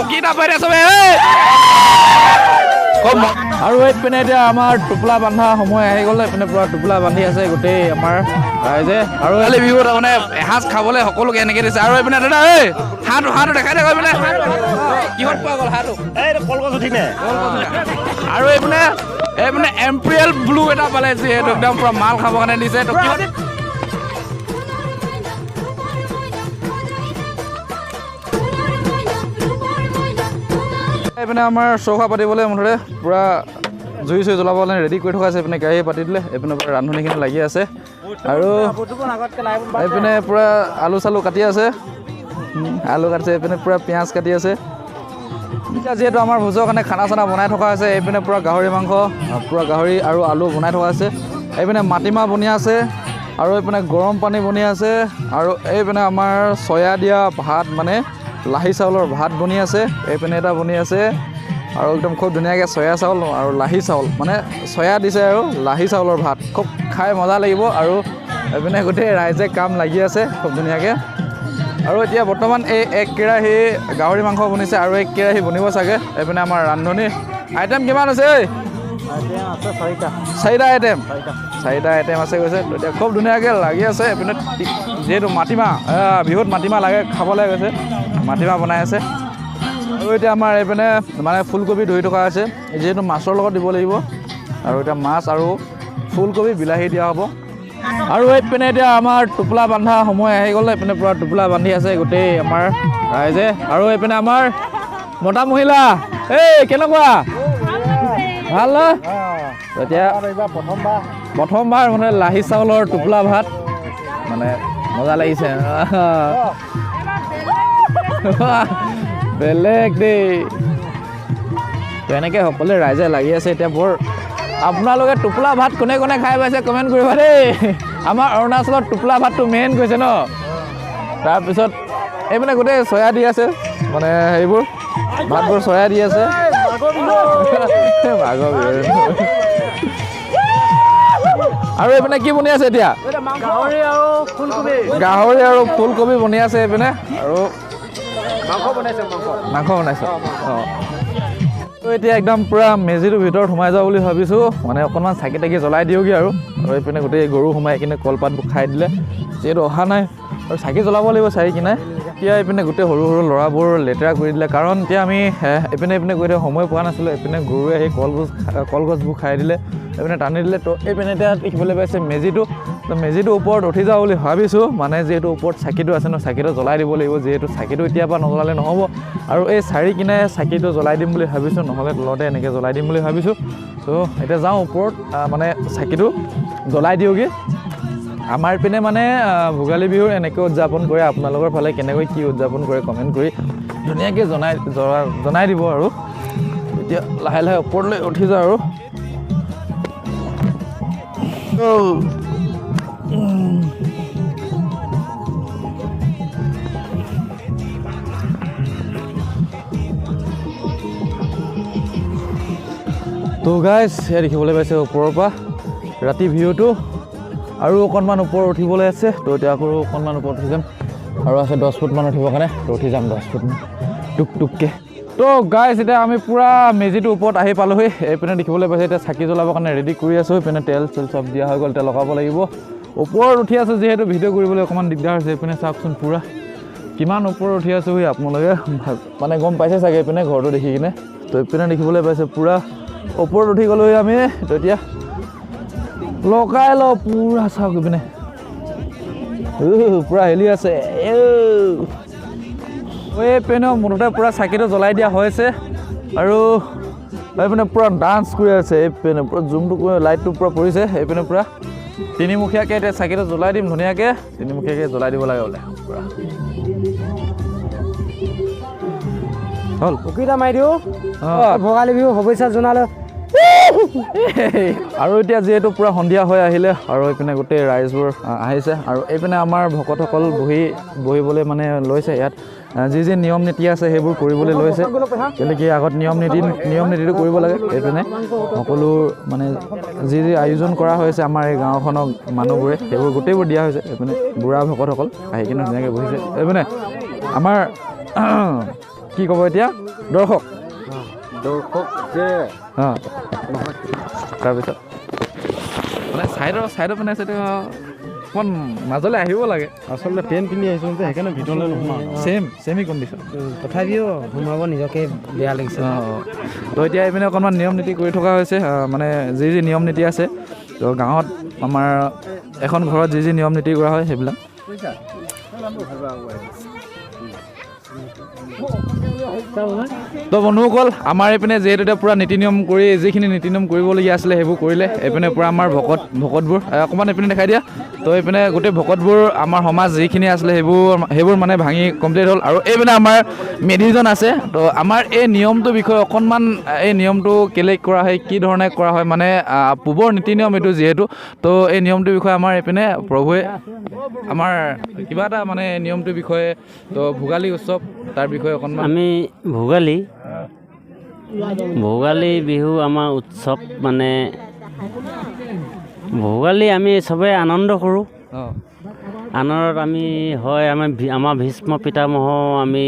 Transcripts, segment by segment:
অকিতা পাই দে চবে আৰু এইপিনে এতিয়া আমাৰ টোপোলা বন্ধা সময় আহি গ'ল এইপিনে পূৰা টোপোলা বান্ধি আছে গোটেই আমাৰ ৰাইজে। আৰু কালি বিহুত তাৰমানে এসাঁজ খাবলৈ সকলোকে এনেকৈ দিছে। আৰু এইপিনে দাদা ঐ হাঁহটো হাঁহটো দেখাই দে এইপিনে। কিহত পোৱা গ'ল হাঁহটো? কলগছ উঠিনে আৰু এইপিনে এইপিনে এম্পৰিয়েল ব্লু এটা পালে যিহেতু একদম পূৰা মাল খাবৰ কাৰণে দিছে। এইপিনে আমাৰ চৌকা পাতিবলৈ মুঠতে পূৰা জুই চুই জ্বলাবলৈ ৰেডি কৰি থকা আছে এইপিনে কেৰাহী পাতি দিলে। এইপিনে পূৰা ৰান্ধনিখিনি লাগি আছে। আৰু এইপিনে পূৰা আলু চালু কাটি আছে। আলু কাটিছে, এইপিনে পূৰা পিঁয়াজ কাটি আছে। এতিয়া যিহেতু আমাৰ ভোজৰ কাৰণে খানা চানা বনাই থকা হৈছে, এইপিনে পূৰা গাহৰি মাংস পূৰা গাহৰি আৰু আলু বনাই থকা আছে। এইপিনে মাটিমাহ বনি আছে, আৰু এইপিনে গৰম পানী বনি আছে, আৰু এইপিনে আমাৰ চয়া দিয়া ভাত মানে লাহি চাউলৰ ভাত বনি আছে এইপিনে এটা বনি আছে আৰু একদম খুব ধুনীয়াকৈ চয়া চাউল আৰু লাহি চাউল মানে চয়া দিছে আৰু লাহি চাউলৰ ভাত খুব খাই মজা লাগিব আৰু এইপিনে গোটেই ৰাইজে কাম লাগি আছে খুব ধুনীয়াকৈ। আৰু এতিয়া বৰ্তমান এই এক কেৰাহী গাহৰি মাংস বনিছে আৰু এক কেৰাহী বনিব চাগে এইপিনে আমাৰ ৰান্ধনি। আইটেম কিমান আছে ঐ? চাৰিটা। চাৰিটা আইটেম? চাৰিটা। আইটেম আছে তো এতিয়া খুব ধুনীয়াকৈ লাগি আছে এইপিনে যিহেতু মাটিমাহ বিহুত মাটিমাহ লাগে খাবলৈ গৈছে। মাটিমাহ বনাই আছে। আৰু এতিয়া আমাৰ এইপিনে মানে ফুলকবি ধৰি থকা আছে। যিহেতু মাছৰ লগত দিব লাগিব। আৰু এতিয়া মাছ আৰু ফুলকবি বিলাহী দিয়া হ'ব। আৰু এইপিনে এতিয়া আমাৰ টোপোলা বন্ধা সময় আহি গ'ল। এইপিনে পূৰা টোপোলা বান্ধি আছে গোটেই আমাৰ ৰাইজে। আৰু এইপিনে আমাৰ মতা মহিলা। এই কেনেকুৱা? ভাল ন? এতিয়া প্ৰথমবাৰ। প্ৰথমবাৰ মানে লাহি চাউলৰ টোপোলা ভাত। মানে মজা লাগিছে। বেলেগ দেই। তো এনেকৈ সকলোৱে ৰাইজে লাগি আছে এতিয়া বৰ আপোনালোকে টোপোলা ভাত কোনে কোনে খাই পাইছে কমেণ্ট কৰিবা দেই। আমাৰ অৰুণাচলত টোপোলা ভাতটো মেইন কৈছে ন? তাৰপিছত এই মানে গোটেই চয়া দি আছে মানে সেইবোৰ ভাতবোৰ চয়া দি আছে। মাঘৰ বিহু। আৰু এইপিনে কি বনি আছে এতিয়া? গাহৰি আৰু ফুলকবি। বনি আছে এইপিনে আৰু মাংস বনাইছে অঁ। এতিয়া একদম পূৰা মেজিটোৰ ভিতৰত সোমাই যাওঁ বুলি ভাবিছোঁ মানে অকণমান চাকি তাকি জ্বলাই দিওঁগৈ আৰু। আৰু এইপিনে গোটেই গৰু সোমাই কিনে কলপাতবোৰ খাই দিলে যিহেতু অহা নাই। আৰু চাকি জ্বলাব লাগিব চাৰি কিনাই এতিয়া এইপিনে গোটেই সৰু সৰু ল'ৰাবোৰ লেতেৰা কৰি দিলে। কাৰণ এতিয়া আমি এইপিনে এইপিনে গৈ থাকোঁ সময় পোৱা নাছিলোঁ। এইপিনে গৰুৱে আহি কলগছ কলগছবোৰ খাই দিলে, এইপিনে টানি দিলে। তো এইপিনে এতিয়া দেখিবলৈ পাইছে মেজিটো। তো মেজিটোৰ ওপৰত উঠি যাওঁ বুলি ভাবিছোঁ। মানে যিহেতু ওপৰত চাকিটো আছে ন, চাকিটো জ্বলাই দিব লাগিব। যিহেতু চাকিটো এতিয়াৰ পৰা নজ্বলালে নহ'ব। আৰু এই চাৰি কিনাৰে চাকিটো জ্বলাই দিম বুলি ভাবিছোঁ। নহ'লে তলতে এনেকৈ জ্বলাই দিম বুলি ভাবিছোঁ। তো এতিয়া যাওঁ ওপৰত মানে চাকিটো জ্বলাই দিওঁগৈ। আমাৰ পিনে মানে ভোগালী বিহু এনেকৈ উদযাপন কৰে। আপোনালোকৰ ফালে কেনেকৈ কি উদযাপন কৰে কমেণ্ট কৰি ধুনীয়াকৈ জনাই জনা- জনাই দিব আৰু। এতিয়া লাহে লাহে ওপৰলৈ উঠি যাওঁ আৰু। তো গাইজ এয়া দেখিবলৈ পাইছে ওপৰৰ পৰা। ৰাতি ভিউটো আৰু অকণমান ওপৰত উঠিবলৈ আছে। তো এতিয়া আকৌ অকণমান ওপৰত উঠি যাম। আৰু আছে দহ ফুটমান উঠিবৰ কাৰণে। তো উঠি যাম দহ ফুটমান টুক টুককৈ। তো গাইজ এতিয়া আমি পূৰা মেজিটোৰ ওপৰত আহি পালোহি। এইপিনে দেখিবলৈ পাইছে, এতিয়া চাকি জ্বলাবৰ কাৰণে ৰেডি কৰি আছোঁ। এইপিনে তেল চেল চব দিয়া হৈ গ'ল, এতিয়া লগাব লাগিব। ওপৰত উঠি আছোঁ, যিহেতু ভিডিঅ' কৰিবলৈ অকণমান দিগদাৰ হৈছে। এইপিনে চাওকচোন পূৰা। কিমান ওপৰত উঠি আছোঁ সি আপোনালোকে? মানে গম পাইছে চাগে এইপিনে ঘৰটো দেখি কিনে। তো এইপিনে দেখিবলৈ পাইছে পূৰা। ওপৰত উঠি গ'লোহি আমি। তো এতিয়া লগাই লওঁ পূৰা চাওক এইপিনে। পূৰা হেলি আছে এইপিনে মুঠতে পূৰা চাকিটো জ্বলাই দিয়া হৈছে আৰু এইপিনে পূৰা ডান্স কৰি আছে এইপিনে পূৰা জুমটো লাইটটো পূৰা পৰিছে এইপিনে পূৰা। তিনিমুখীয়াকৈ এতিয়া চাকিটো জ্বলাই দিম ধুনীয়াকৈ তিনিমুখীয়াকৈ জ্বলাই দিব লাগে বোলে পূৰা। হ'ল উকিটা মাৰি দিওঁ ভোগালী বিহু শুভেচ্ছা জনালোঁ। আৰু এতিয়া যিহেতু পূৰা সন্ধিয়া হৈ আহিলে আৰু এইপিনে গোটেই ৰাইজবোৰ আহ, আহিছে। আৰু এইপিনে আমাৰ ভকতসকল বহি বহিবলৈ মানে লৈছে ইয়াত। যি যি নিয়ম নীতি আছে সেইবোৰ কৰিবলৈ লৈছে। কেলৈ কি আগত নিয়ম নীতি নিয়ম নীতিটো কৰিব লাগে এইপিনে। সকলো মানে যি যি আয়োজন কৰা হৈছে আমাৰ এই গাঁওখনৰ মানুহবোৰে সেইবোৰ গোটেইবোৰ দিয়া হৈছে এইপিনে। বুঢ়া ভকতসকল আহি কিনে ধুনীয়াকৈ বহিছে। এইপিনে আমাৰ কি ক'ব এতিয়া? দৰ্শক। দৰ্শক যে তাৰপিছত মানে ছাইডৰ ছাইডৰ পিনে চাইডে অকণমান মাজলৈ আহিব লাগে। আচলতে পেণ্ট পিন্ধি আহিছোঁ যে সেইকাৰণে ভিতৰলৈ নোসোমাওঁ। ছেম ছেমি কণ্ডিশ্যন তথাপিও সোমাব নিজকে বেয়া লাগিছে। অঁ তো এতিয়া এইপিনে অকণমান নিয়ম নীতি কৰি থকা হৈছে মানে যি যি নিয়ম নীতি আছে তো গাঁৱত আমাৰ এখন ঘৰত যি যি নিয়ম নীতি কৰা হয় সেইবিলাক। তো বন্ধুসকল আমাৰ এইপিনে যিহেতু এতিয়া পূৰা নীতি নিয়ম কৰি যিখিনি নীতি নিয়ম কৰিবলগীয়া আছিলে সেইবোৰ কৰিলে। এইপিনে পূৰা আমাৰ ভকত ভকতবোৰ অকণমান এইপিনে দেখাই দিয়া। তো এইপিনে গোটেই ভকতবোৰ আমাৰ সমাজ যিখিনি আছিলে সেইবোৰ সেইবোৰ মানে ভাঙি কমপ্লিট হ'ল। আৰু এইপিনে আমাৰ মেধিজন আছে। তো আমাৰ এই নিয়মটোৰ বিষয়ে অকণমান এই নিয়মটো কেলে কৰা হয় কি ধৰণে কৰা হয় মানে আহ, পূৰ্বৰ নীতি নিয়ম এইটো যিহেতু। তো এই নিয়মটোৰ বিষয়ে আমাৰ এইপিনে প্ৰভুৱে আমাৰ কিবা এটা মানে নিয়মটোৰ বিষয়ে তো ভোগালী উৎসৱ তাৰ বিষয়ে অকণমান আমি ভোগালী। ভোগালী বিহু আমাৰ উৎসৱ মানে ভোগালী আমি চবেই আনন্দ কৰোঁ। আনন্দত আমি হয় আমি আমাৰ ভীষ্ম পিতামহ আমি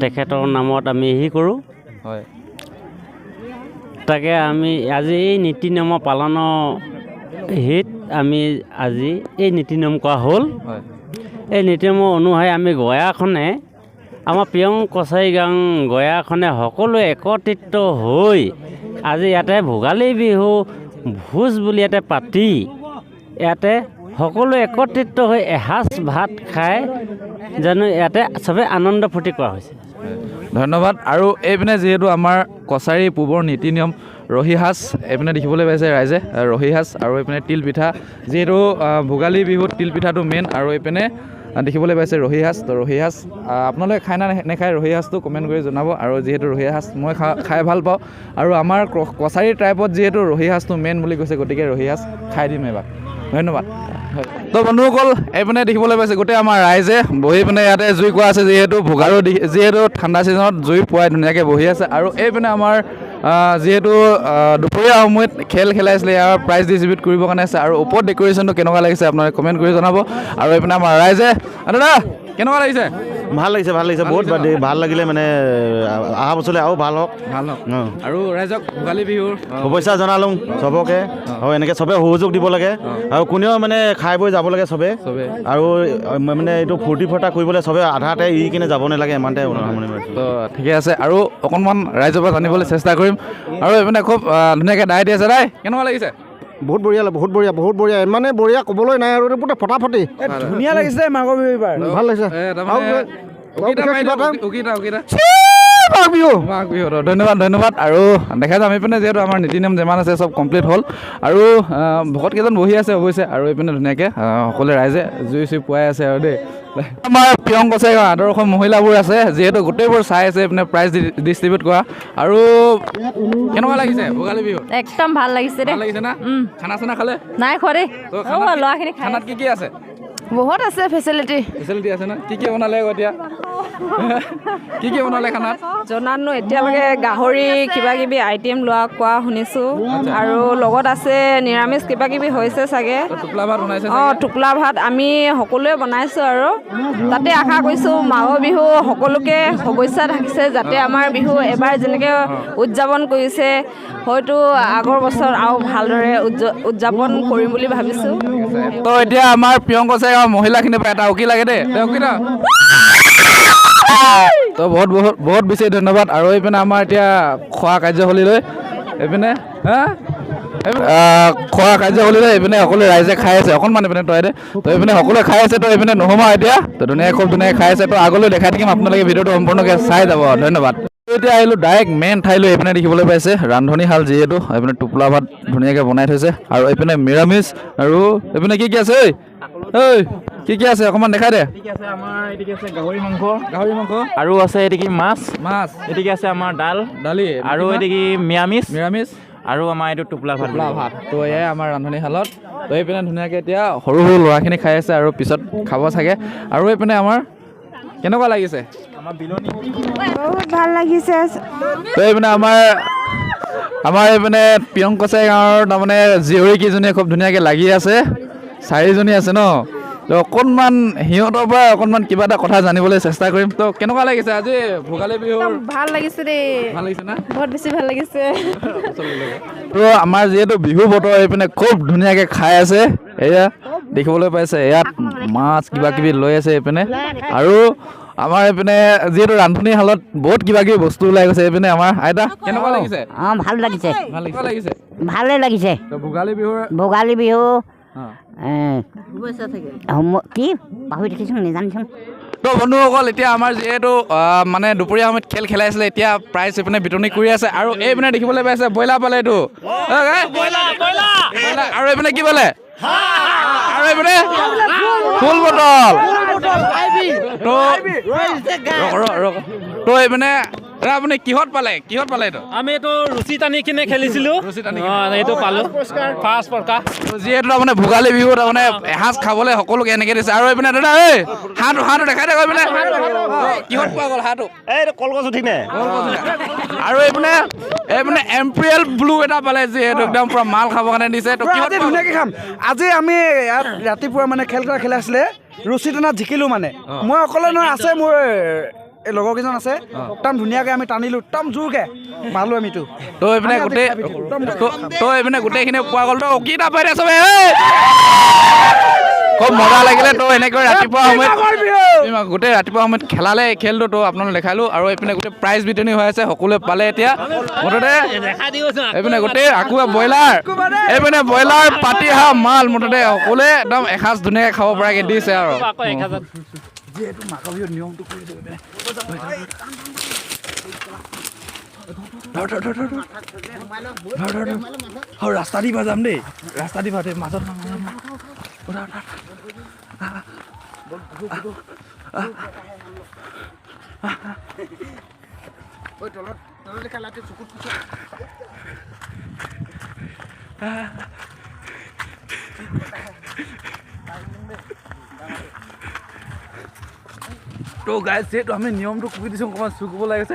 তেখেতৰ নামত আমি হেৰি কৰোঁ। হয়। তাকে আমি আজি এই নীতি নিয়মৰ পালনৰ হেৰিত আমি আজি এই নীতি নিয়ম কৰা হ'ল। এই নীতি নিয়মৰ অনুসৰি আমি গয়াখনে আমাৰ পিয়ং কছাৰী গাঁও গয়াখনে সকলোৱে একত্ৰিত হৈ আজি ইয়াতে ভোগালী বিহু ভোজ বুলি ইয়াতে পাতি ইয়াতে সকলোৱে একত্ৰিত হৈ এসাঁজ ভাত খাই জানো ইয়াতে চবেই আনন্দ ফূৰ্তি কৰা হৈছে। ধন্যবাদ। আৰু এইপিনে যিহেতু আমাৰ কছাৰী পূবৰ নীতি নিয়ম ৰহি সাজ এইপিনে দেখিবলৈ পাইছে ৰাইজে আহ, ৰহি সাজ আৰু এইপিনে তিল পিঠা। যিহেতু ভোগালী বিহুত তিল পিঠাটো মেইন আৰু এইপিনে দেখিবলৈ পাইছে ৰহি সাজ তো ৰহি সাজ আপোনালোকে খাই না নেখায় ৰহি সাজটো কমেণ্ট কৰি জনাব। আৰু যিহেতু ৰহি সাজ মই খা খাই ভালো পাওঁ। আৰু আমাৰ কছাৰী ট্ৰাইবত যিহেতু ৰহি সাজটো মেইন বুলি কৈছে, গতিকে ৰহি সাজ খাই দিম এবাৰ। ধন্যবাদ। তো বন্ধুসকল, এইপিনে দেখিবলৈ পাইছে গোটেই আমাৰ ৰাইজে বহি পিনে ইয়াতে জুই কোৱা আছে, যিহেতু ভোগাৰো যিহেতু ঠাণ্ডা ছিজনত জুই পুৱাই ধুনীয়াকৈ বহি আছে। আৰু এইপিনে আমাৰ যিহেতু দুপৰীয়া সময়ত খেল খেলাইছিলে, ইয়াৰ প্ৰাইজ ডিষ্ট্ৰিবিউট কৰিবৰ কাৰণে আছে আৰু ওপৰত ডেক'ৰেশ্যনটো কেনেকুৱা লাগিছে, আপোনালোকে কমেণ্ট কৰি জনাব। আৰু এইপিনে আমাৰ ৰাইজে দাদা, কেনেকুৱা লাগিছে? ভাল লাগিছে ভাল লাগিছে বহুত? ভাল লাগিলে মানে অহা বছৰলৈ আৰু ভাল হওক। ভাল অঁ। আৰু ৰাইজক ভোগালী বিহুৰ শুভেচ্ছা জনালোঁ চবকে। আৰু এনেকৈ চবে সহযোগ দিব লাগে। আৰু কোনেও মানে খাই বৈ যাব লাগে চবে। আৰু মানে এইটো ফূৰ্তি ফাৰ্তা কৰিবলৈ চবে আধাতে এৰি কিনে যাব নালাগে ইমানতে ঠিকে আছে। আৰু অকণমান ৰাইজৰ পৰা জানিবলৈ চেষ্টা কৰিম। আৰু এইপিনে খুব ধুনীয়াকৈ দাই দি আছে দাই। কেনেকুৱা লাগিছে? বহুত বঢ়িয়া বহুত বঢ়িয়া বহুত বঢ়িয়া। ইমানে বঢ়িয়া ক'বলৈ নাই আৰু এইটো গোটেই ফটাফটি। ধুনীয়া লাগিছে মাঘৰ বিহু এইবাৰ। ভালো লাগিছে। ধন্যবাদ ধন্যবাদ। আৰু দেখা যায় আমি পিনে যিহেতু আমাৰ নীতি নিয়ম যিমান আছে চব কমপ্লিট হ'ল। আৰু ভকতকেইজন বহি আছে অৱশ্যে। আৰু এইপিনে ধুনীয়াকৈ সকলোৱে ৰাইজে জুই চুই পুৱাই আছে আৰু দেই। আমাৰ প্ৰিয়ং গাঁও আদৰ্শ মহিলাবোৰ আছে যিহেতু গোটেইবোৰ চাই আছে এইপিনে প্ৰাইজ ডিষ্ট্ৰিবিউট কৰা। আৰু কেনেকুৱা লাগিছে ভোগালী বিহু একদম ভাল লাগিছে দেই লাগিছে না? খানা চানা খালে? নাই খোৱা দেই। ল'ৰাখিনি খানাত কি কি আছে? বহুত আছে ফেচিলিটি ফেচিলিটি আছে না? কি কি বনালে এতিয়া? কি কি বনালে খানাত? জনাতনো এতিয়ালৈকে গাহৰি কিবা কিবি আইটেম লোৱা কোৱা শুনিছোঁ। আৰু লগত আছে নিৰামিষ কিবা কিবি হৈছে চাগে। টোপলা ভাত বনাইছে অঁ? টোপোলা ভাত আমি সকলোৱে বনাইছোঁ আৰু। তাতে আশা কৰিছোঁ মাঘৰ বিহু সকলোকে শুভেচ্ছা থাকিছে যাতে আমাৰ বিহু এবাৰ যেনেকৈ উদযাপন কৰিছে। হয়তো আগৰ বছৰ আৰু ভালদৰে উদয- উদযাপন কৰিম বুলি ভাবিছোঁ। তো এতিয়া আমাৰ প্ৰিয়ংক চাই মহিলাখিনিৰ পৰা এটা উকি লাগে দেই তো বহুত বহুত বহুত বেছি ধন্যবাদ। আৰু এইপিনে আমাৰ এতিয়া খোৱা কাৰ্যশলীলৈ এইপিনে খোৱা কাৰ্যশলীলৈ এইপিনে সকলোৱে ৰাইজে খাই আছে। অকণমান এইপিনে তই দে। তো এইপিনে সকলোৱে খাই আছে তো এইপিনে নোসোমা এতিয়া। তো ধুনীয়াকৈ খুব ধুনীয়াকৈ খাই আছে। তো আগলৈ দেখাই থাকিম। আপোনালোকে ভিডিঅ'টো সম্পূৰ্ণকৈ চাই যাব। ধন্যবাদ। এতিয়া আহিলোঁ ডাইৰেক্ট মেইন ঠাইলৈ এইপিনে দেখিবলৈ পাইছে ৰান্ধনীশাল যিহেতু এইপিনে টোপোলা ভাত ধুনীয়াকৈ বনাই থৈছে আৰু এইপিনে নিৰামিষ আৰু এইপিনে কি কি আছে ঐ ঐ কি কি আছে অকণমান দেখাই দে। গাহৰি মাংস। গাহৰি মাংস। আৰু আছে এদিকে মাছ। মাছ। এদিকে আছে আমাৰ ডাল দালি আৰু এদিকে মিৰামিষ নিৰামিষ। আৰু আমাৰ এইটো টোপোলা ভাত টোপোলা ভাত। তো এয়াই আমাৰ ৰান্ধনীশালত তো এইপিনে ধুনীয়াকৈ এতিয়া সৰু সৰু ল'ৰাখিনি খাই আছে আৰু পিছত খাব চাগে। আৰু এইপিনে আমাৰ কেনেকুৱা লাগিছে? বহুত ভালো লাগিছে। তো এইপিনে আমাৰ আমাৰ এইপিনে প্ৰিয়ংকচাই গাঁৱৰ তাৰমানে জীয়ৰীকেইজনীয়ে খুব ধুনীয়াকৈ লাগি আছে। চাৰিজনী আছে ন? তো অকণমান সিহঁতৰ পৰা অকণমান কিবা এটা কথা জানিবলৈ চেষ্টা কৰিম। তো কেনেকুৱা লাগিছে আজি ভোগালী বিহুৰ? ভালো লাগিছে দেই। ভালো লাগিছে না? বহুত বেছি ভালো লাগিছে। তো আমাৰ যিহেতু বিহু বতৰ এইপিনে খুব ধুনীয়াকৈ খাই আছে। এয়া দেখিবলৈ পাইছে ইয়াত মাছ কিবা কিবি লৈ আছে এইপিনে। আৰু আমাৰ এইপিনে যিহেতু ৰান্ধনীশালত বহুত কিবা কিবি বস্তু ওলাই গৈছে এইপিনে আমাৰ আইতা। কেনেকুৱা লাগিছে? অঁ ভালো লাগিছে। ভালো লাগিছে। লাগিছে? ভালে লাগিছে। ভোগালী বিহুৰ ভোগালী বিহু কি? পাহৰি থাকিছোন নেজানিছোন। তো বন্ধুসকল এতিয়া আমাৰ যিহেতু মানে দুপৰীয়া সময়ত খেল খেলাইছিলে এতিয়া প্ৰাইজ এইপিনে বিতৰণি কৰি আছে আৰু এইপিনে দেখিবলৈ পাইছে ব্ৰইলাৰ পালে এইটো। আৰু এইপিনে কি পালে? আৰু এইপিনে ফুল বটল। তো। তো দাদা আপুনি কিহত পালে? কিহত পালে এইটো? আমি এইটো ৰুচি টানি কিনে খেলিছিলোঁ। এইটো পালোঁ। ফাৰ্ষ্ট প্ৰকাশ তো যিহেতু তাৰমানে ভোগালী বিহু তাৰমানে এসাঁজ খাবলৈ সকলোকে এনেকৈ দিছে। আৰু এইপিনে দাদা এই হাঁহটো হাঁহটো দেখাই দে এইপিনে। কিহত পোৱা গ'ল হাঁহটো? এইটো কলগছ উঠি নে? আৰু এইপিনে এইপিনে এম্পেৰিয়েল ব্লু এটা পালে যিহেতু একদম পুৰা মাল খাবৰ কাৰণে দিছে। তো কিহত আজি ধুনীয়াকৈ খাম। আজি আমি ইয়াত ৰাতিপুৱা মানে খেল কৰা খেলা আছিলে। ৰুচি টানাত জিকিলোঁ মানে। মই অকলে নহয় আছে মোৰ এই লগৰ কেইজন আছে। একদম ধুনীয়াকৈ আমি টানিলোঁ একদম জোৰকৈ পালোঁ আমিতো তো। এইপিনে গোটেই তই এইপিনে গোটেইখিনি পোৱা গ'ল। তো কি এটা পাই দে চবে! খুব মজা লাগিলে তো এনেকৈ ৰাতিপুৱা সময়ত গোটেই ৰাতিপুৱা সময়ত খেলালে এই খেলটো তো আপোনালোক দেখালোঁ আৰু এইপিনে গোটেই প্ৰাইজ বিতৰণি হৈ আছে সকলোৱে পালে এতিয়া মুঠতে এইপিনে গোটেই আকৌ ব্ৰইলাৰ এইপিনে ব্ৰইলাৰ পাতি হাঁহ মাল মুঠতে সকলোৱে একদম এসাঁজ ধুনীয়াকৈ খাব পৰাকৈ দিছে আৰু ৰাস্তা দি যাম দেই ৰাস্তা দি ওরা ওরা ওই তলত তলতে কালাতে চকুত চকুত তো গাইজ যিহেতু আমি নিয়মটো কুকি দিছোঁ অকণমান চুকুব লাগিছে।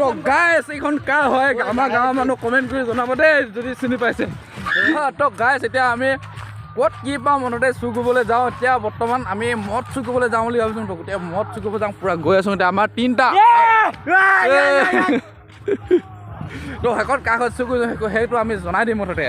তো গাইছ এইখন কাৰ হয়? আমাৰ গাঁৱৰ মানুহ কমেণ্ট কৰি জনাব দেই যদি চিনি পাইছে। তো গাইছ এতিয়া আমি ক'ত কি পাওঁ মনতে চুৰ কৰিবলৈ যাওঁ। এতিয়া বৰ্তমান আমি মদ চুৰ কৰিবলৈ যাওঁ বুলি ভাবিছোঁ তো গোটেই মদ চুৰ কৰিব যাওঁ পূৰা গৈ আছোঁ। এতিয়া আমাৰ তিনিটা। তো শেষত কাষত চুৰ কৰিছোঁ সেইটো আমি জনাই দিম মুঠতে।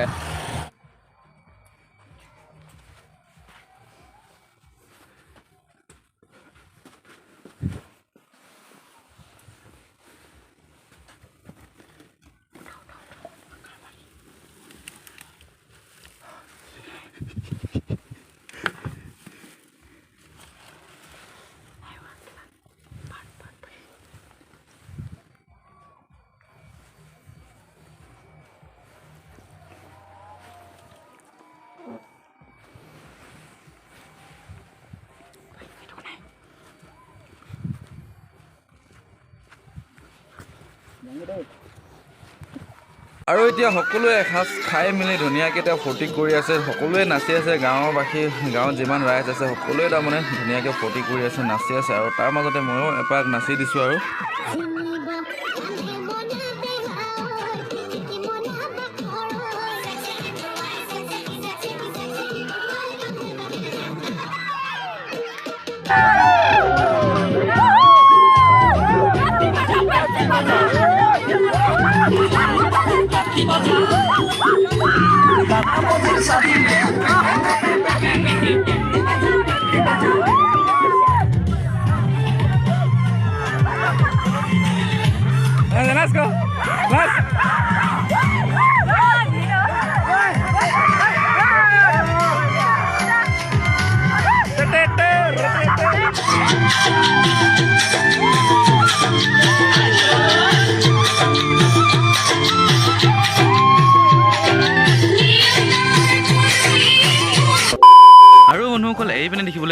আৰু এতিয়া সকলোৱে এসাঁজ খাই মেলি ধুনীয়াকৈ এতিয়া ফূৰ্তি কৰি আছে সকলোৱে নাচি আছে গাঁৱৰ বাসী গাঁৱত যিমান ৰাইজ আছে সকলোৱে তাৰমানে ধুনীয়াকৈ ফূৰ্তি কৰি আছে নাচি আছে আৰু তাৰ মাজতে ময়ো এপাক নাচি দিছোঁ আৰু। Let's go! Let's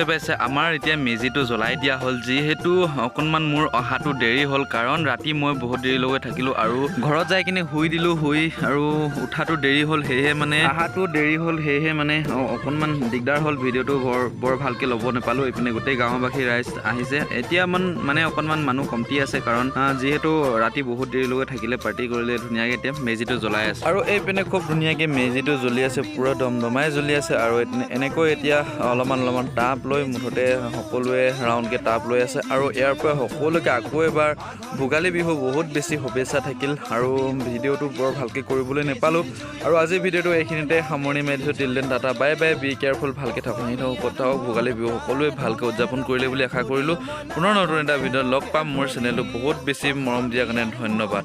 পাইছে আমাৰ এতিয়া মেজিটো জ্বলাই দিয়া হ'ল যিহেতু অকণমান মোৰ অহাটো দেৰি হ'ল কাৰণ ৰাতি মই বহুত দেৰিলৈকে থাকিলোঁ আৰু ঘৰত যাই কিনে শুই দিলোঁ শুই আৰু উঠাটো দেৰি হ'ল সেয়েহে মানে অহাটো দেৰি হ'ল সেয়েহে মানে অকণমান দিগদাৰ হ'ল ভিডিঅ'টো বৰ বৰ ভালকৈ ল'ব নাপালোঁ এইপিনে গোটেই গাঁওবাসী ৰাইজ আহিছে। এতিয়া মান মানে অকণমান মানুহ কমটি আছে কাৰণ যিহেতু ৰাতি বহুত দেৰিলৈকে থাকিলে পাৰ্টি কৰিলে ধুনীয়াকৈ এতিয়া মেজিটো জ্বলাই আছে। আৰু এইপিনে খুব ধুনীয়াকৈ মেজিটো জ্বলি আছে পূৰা দমদমাই জ্বলি আছে আৰু এনে- এনেকৈ এতিয়া অলপমান অলপমান টাপ লৈ মুঠতে সকলোৱে ৰাউণ্ডকৈ টাপ লৈ আছে আৰু ইয়াৰ পৰা সকলোকে আকৌ এবাৰ ভোগালী বিহু বহুত বেছি শুভেচ্ছা থাকিল আৰু ভিডিঅ'টো বৰ ভালকৈ কৰিবলৈ নাপালোঁ। আৰু আজিৰ ভিডিঅ'টো এইখিনিতে সামৰণি মাৰি দিছোঁ। Till then tata bye bye be careful ভালকৈ থাকক হাঁহি থাকক ক'ত থাকক। ভোগালী বিহু সকলোৱে ভালকৈ উদযাপন কৰিলে বুলি আশা কৰিলোঁ। পুনৰ নতুন এটা ভিডিঅ'ত লগ পাম। মোৰ চেনেলটো বহুত বেছি মৰম দিয়াৰ কাৰণে ধন্যবাদ।